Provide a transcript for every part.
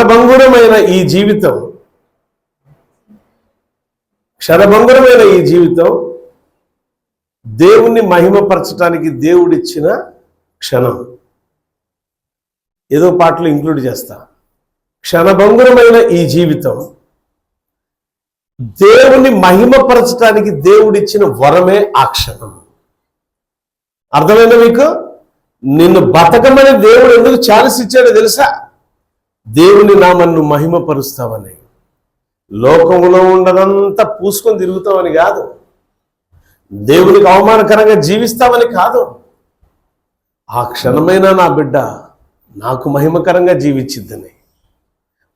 క్షణభంగురమైన ఈ జీవితం క్షణభంగురమైన ఈ జీవితం దేవుణ్ణి మహిమపరచడానికి దేవుడిచ్చిన క్షణం. ఏదో పాటలు ఇంక్లూడ్ చేస్తా. క్షణభంగురమైన ఈ జీవితం దేవుణ్ణి మహిమపరచడానికి దేవుడిచ్చిన వరమే ఆ క్షణం. అర్థమైందా మీకు? నిన్ను బతకమని దేవుడు ఎందుకు ఛాన్స్ ఇచ్చాడో తెలుసా? దేవుని నామన్ను మహిమపరుస్తావని. లోకంలో ఉండదంతా పూసుకొని తిరుగుతామని కాదు. దేవునికి అవమానకరంగా జీవిస్తామని కాదు. ఆ క్షణమైన నా బిడ్డ నాకు మహిమకరంగా జీవించిద్దని.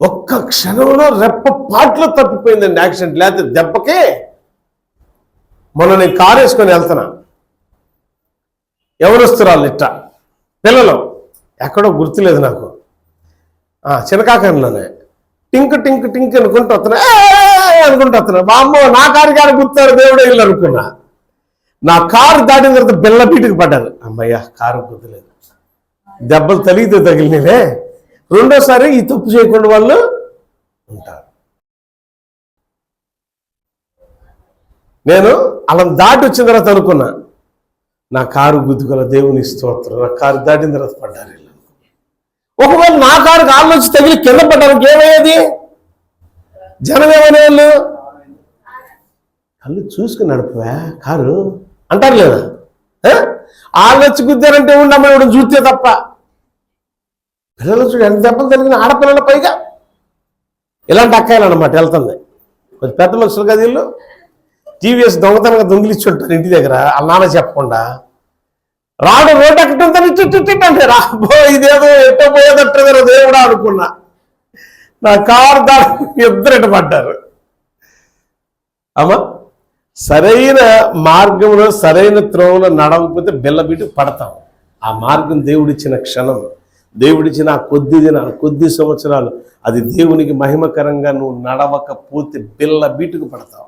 ఒక్క క్షణంలో రెప్ప పాటలో తప్పిపోయిందండి యాక్సిడెంట్. లేకపోతే దెబ్బకే మొన్న నేను కారు వేసుకొని వెళ్తున్నా ఎవరొస్తురాళ్ళు ఇట్ట పిల్లలు. ఎక్కడో గుర్తులేదు నాకు. చినకాకంలోనే టింక్ టింక్ టింక్ అనుకుంటూ వస్తున్నా. అనుకుంటూ వస్తున్నా. బామ్మో నా కారు కారు గుర్తారు దేవుడే ఇల్లు అనుకున్నా. నా కారు దాటిన తర్వాత బిల్ల బీటుకు పడ్డాను. అమ్మయ్య కారు గుర్తులేదు. దెబ్బలు తగిలితే తగిలినవే రెండోసారి ఈ తప్పు చేయకుండా వాళ్ళు ఉంటారు. నేను అలా దాటి వచ్చిన తర్వాత అనుకున్నా నా కారు గుద్దుకున్న దేవుని స్తోత్రం. నా కారు దాటిన తర్వాత పడ్డారు ఒకవేళ నా కారు కాళ్ళు వచ్చి తగిలి కింద పడ్డానికి ఏమయ్యేది? జనం ఏమనేవాళ్ళు? కళ్ళు చూసుకుని నడుపువా? కారు? అంటారు లేదా? ఆ? వాళ్ళు వచ్చి గుద్దారంటే ఉండమ్మ ఇవ్వడం చూస్తే తప్ప. పిల్లలు చూడు ఎంత దెబ్బలు తగిలిన ఆడపిల్లల పైగా. ఇలాంటి అక్కాయలు అనమాట వెళ్తుంది. కొంచెం పెద్ద మనుషులు కదా వీళ్ళు. టీవీఎస్ దొంగతనంగా దొంగిలిచ్చి ఉంటారు ఇంటి దగ్గర. వాళ్ళ నాన్న చెప్పకుండా. రాడు రోడ్డు ఎక్కడంతా అంటే రాబో ఇదేదో ఎట్టో పోయేదట్టేదో దేవుడా అనుకున్నా. నా కారు దాని ఇద్దరు పడ్డారు. అమ్మా సరైన మార్గంలో సరైన త్రోవలో నడవకపోతే బిల్లబిట్టి పడతాం. ఆ మార్గం దేవుడిచ్చిన క్షణం. దేవుడిచ్చిన ఆ కొద్ది దినాలు కొద్ది సంవత్సరాలు. అది దేవునికి మహిమకరంగా నువ్వు నడవకపోతే బిల్ల బీటుకు పడతావు.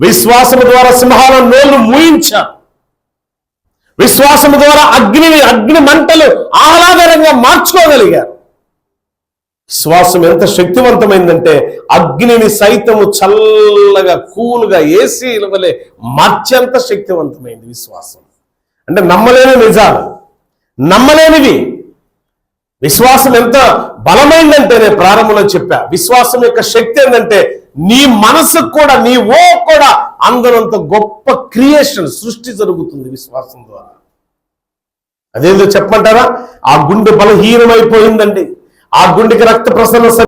విశ్వాసము ద్వారా సింహాల నోళ్ళు మూయించాను విశ్వాసము ద్వారా అగ్నిని అగ్ని మంటలు ఆహ్లాదకరంగా మార్చుకోగలిగారు. విశ్వాసం ఎంత శక్తివంతమైందంటే అగ్నిని సైతము చల్లగా కూలుగా ఏసీ వలె మార్చేంత శక్తివంతమైంది విశ్వాసం. అంటే నమ్మలేని నిజాలు నమ్మలేనివి. విశ్వాసం ఎంత బలమైందంటే నేను ప్రారంభంలో చెప్పా. విశ్వాసం యొక్క శక్తి ఏంటంటే నీ మనసుకు కూడా నీ ఓ కూడా అందరంత గొప్ప క్రియేషన్ సృష్టి జరుగుతుంది విశ్వాసం ద్వారా. అదేందో చెప్పమంటారా? ఆ గుండె బలహీనమైపోయిందండి. ఆ గుండెకి రక్త ప్రసరణ